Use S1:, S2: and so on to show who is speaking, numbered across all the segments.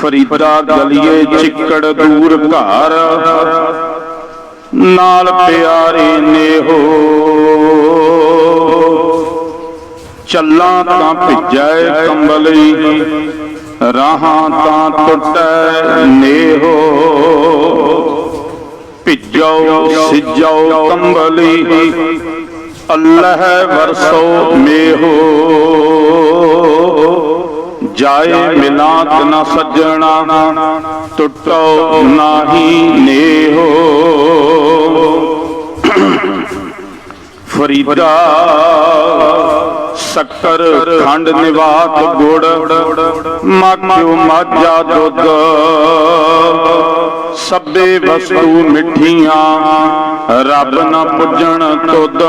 S1: ਫਰੀਦਾ ਗਲੀਏ ਚਿੱਕੜ ਦੂਰ ਘਰ। ਨਾਲ ਪਿਆਰੇ ਨੇ ਹੋ। ਚੱਲਾਂ ਤਾਂ ਭਿੱਜੈ ਕੰਬਲੀ, ਰਾਹਾਂ ਤਾਂ ਟੁੱਟੈ ਨੇਹੋ ਭਿੱਜੋ, ਸਿਜੋ ਕੰਬਲੀ, ਅੱਲਾਹ ਵਰਸੋ ਮੇਹੋ ਜਾਏ ਮਿਲਾਤ ਨਾ ਸੱਜਣਾ, ਟੁੱਟੋ ਨਾਹੀ ਨੇਹੋ। ਫਰੀਦਾ ਸ਼ੱਕਰ ਖੰਡ ਨਿਵਾਤ ਗੁੜ, ਮਾਖਿਓ ਮਾਝਾ ਦੁੱਧ। ਸਭੇ ਵਸਤੂ ਮਿੱਠੀਆਂ, ਰੱਬ ਨਾ ਪੁੱਜਣ ਤੁਧ।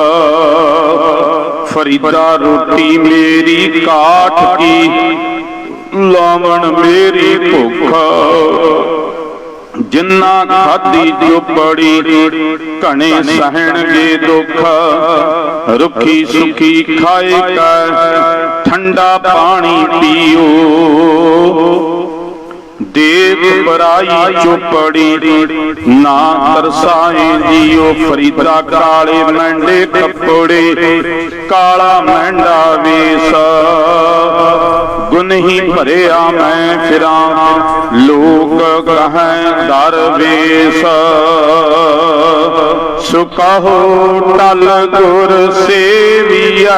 S1: ਫਰੀਦਾ ਰੋਟੀ ਮੇਰੀ ਕਾਠ ਕੀ ਲਾਵਣ ਮੇਰੀ ਭੁੱਖ। ਜਿੰਨਾ ਖਾਦੀ ਚੁਪੜੀ ਘਣੇ ਸਹਿਣਗੇ ਦੁੱਖ। ਰੁੱਖੀ ਸੁਖੀ ਖਾਏ ਕੈ, ਠੰਡਾ ਪਾਣੀ ਪੀਓ। ਦੇਵ ਬਰਾਈ ਚੁਪੜੀ ਨਾ ਤਰਸਾਏ ਜੀਓ। ਫਰੀਦਾ ਕਾਲੇ ਮੰਡੇ ਕੱਪੜੇ, ਕਾਲਾ ਮੰਡਾ ਵੇਸ। ਗੁਨਹੀ ਭਰਿਆ ਮੈਂ ਫਿਰਾਂ। ਲੋਕ ਕਹੈ ਦਰਵੇਸ ਸੁਕਹੋ ਟਲ ਗੁਰ ਸੇਵੀਆ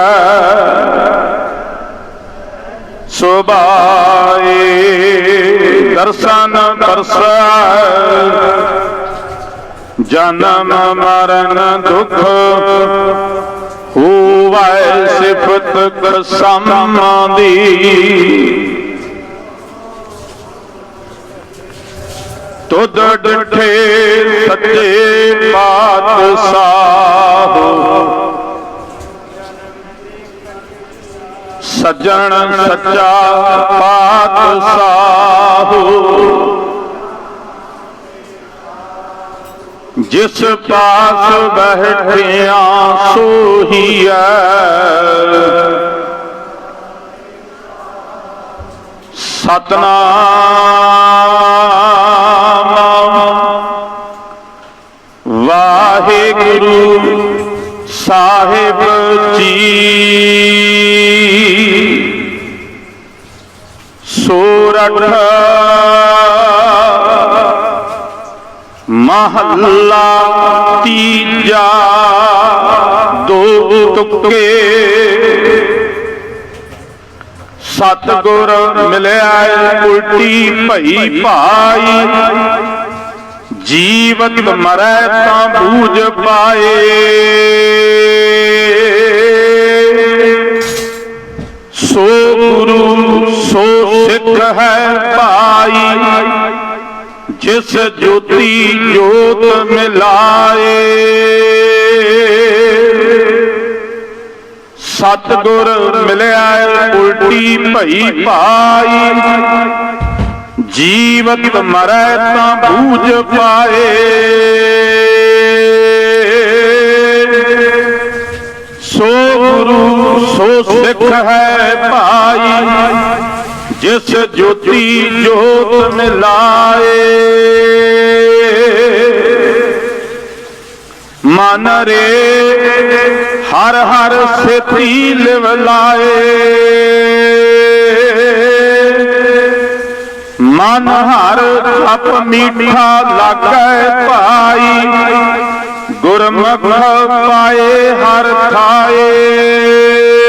S1: ਸੁਬਾਏ ਦਰਸ਼ਨ ਪਰਸੈ ਜਨਮ ਮਰਨ ਦੁਖ ਹੋਵੈ ਸਿਫਤ ਕਸਮ ਦੀ। ਤੁਧ ਡਠੇ ਸੱਚੇ ਪਾਤਸ਼ਾਹ ਸੱਜਣ ਸੱਚਾ ਪਾਤਸ਼ਾਹ ਜਿਸ ਪਾਸ ਬਹਿਠਿਆ ਸੋਹੀਐ ਸਤਨਾਮ ਵਾਹਿਗੁਰੂ ਸਾਹਿਬ ਜੀ। ਸੋਰਠ ਮਹੱਲਾ ਤੀਜਾ, ਦੋ ਤੁਕੇ ਸਤਗੁਰ ਮਿਲਿਆ ਉਲਟੀ ਭਈ ਭਾਈ। ਜੀਵਤ ਮਰੈ ਤਾਂ ਬੂਝ ਪਾਏ। ਸੋ ਗੁਰੂ, ਸੋ ਸਿੱਖ ਹੈ ਜਿਸ ਜੋਤੀ ਜੋਤ ਮਿਲਾਏ। ਸਤਗੁਰ ਮਿਲਿਆ ਉਲਟੀ ਭਈ ਭਾਈ। ਜੀਵਤ ਮਰੈ ਤਾਂ ਬੂਝ ਪਾਏ। ਸੋ ਗੁਰੂ, ਸੋ ਸਿੱਖ ਹੈ ਭਾਈ। ਜਿਸ ਜੋਤੀ ਜੋਤ ਮਿਲਾਏ ਮਨ ਰੇ ਹਰ ਹਰ ਸੇਤੀ ਲਿਵ ਲਾਏ। ਮਨ ਹਰ ਅਪ ਮੀਠਾ ਲਾਗੈ ਭਾਈ। ਗੁਰਮੁਖ ਪਾਏ ਹਰ ਥਾਏ।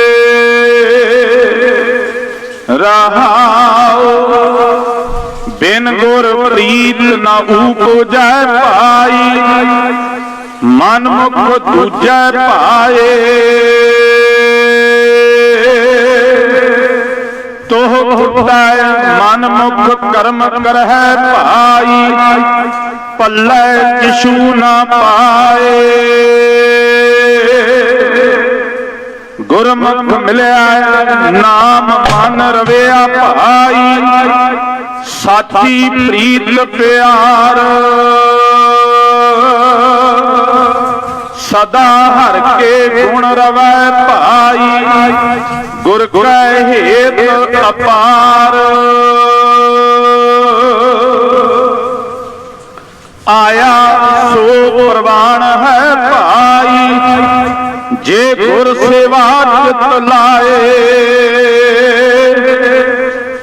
S1: ਰਹਾਉ ਬਿਨ ਗੁਰ ਪ੍ਰੀਤ ਨਾ ਉਪਜੈ ਭਾਈ ਮਨ ਮੁਖ ਦੂਜੈ ਪਾਏ। ਤੋਹ ਫੁਟੈ ਮਨ ਮੁਖ ਕਰਮ ਕਰਹਿ ਭਾਈ ਪੱਲੇ ਕਿਛੂ ਨਾ ਪਾਏ। ਗੁਰਮੁਖ ਮਿਲਿਆ ਨਾਮ ਮਨ ਰਵਿਆ ਭਾਈ। ਸਾਥੀ ਪ੍ਰੀਤ ਪਿਆਰ। ਸਦਾ ਹਰ ਕੇ ਗੁਣ ਰਵੈ ਭਾਈ। ਗੁਰ ਕਹਿ ਹੇਤ ਅਪਾਰ। ਆਇਆ ਸੋ ਪ੍ਰਵਾਨ ਹੈ ਭਾਈ। ਜੇ ਗੁਰ ਸੇਵਾ ਚਿਤ ਲਾਏ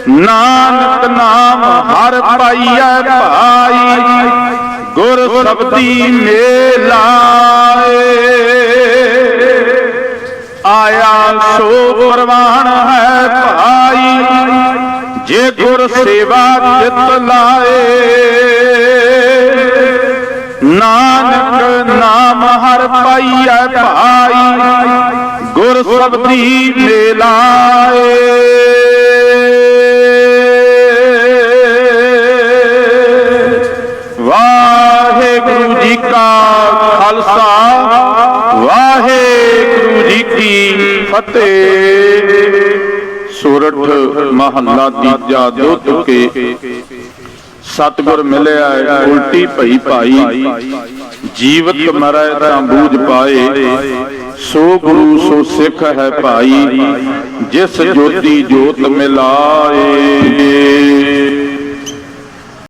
S1: ਨਾਨਕ ਨਾਮ ਹਰ ਪਾਈਐ ਭਾਈ ਗੁਰ ਸ਼ਬਦੀ ਮੇਲਾਏ ਆਇਆ ਸੋ ਪ੍ਰਵਾਨ ਹੈ ਭਾਈ ਜੇ ਗੁਰ ਸੇਵਾ ਚਿਤ ਲਾਏ ਨਾਨਕ ਨਾਮ ਹਰ ਪਾਈਐ ਭਾਈ, ਗੁਰ ਸ਼ਬਦੀ ਮੇਲਾਏ ਵਾਹਿਗੁਰੂ ਜੀ ਕਾ ਖਾਲਸਾ, ਵਾਹਿਗੁਰੂ ਜੀ ਕੀ ਫਤਿਹ। ਸੂਰਠ ਮਹੱਲਾ ਤੀਜਾ ਦੋ ਤੁਕੇ। ਸਤਿਗੁਰ ਮਿਲਿਆ ਉਲਟੀ ਭਈ ਭਾਈ। ਜੀਵਤ ਮਰੈ ਤਾਂ ਬੂਝ ਪਾਏ। ਸੋ ਗੁਰੂ, ਸੋ ਸਿੱਖ ਹੈ ਭਾਈ, ਜਿਸ ਜੋਤੀ ਜੋਤ ਮਿਲਾਏ।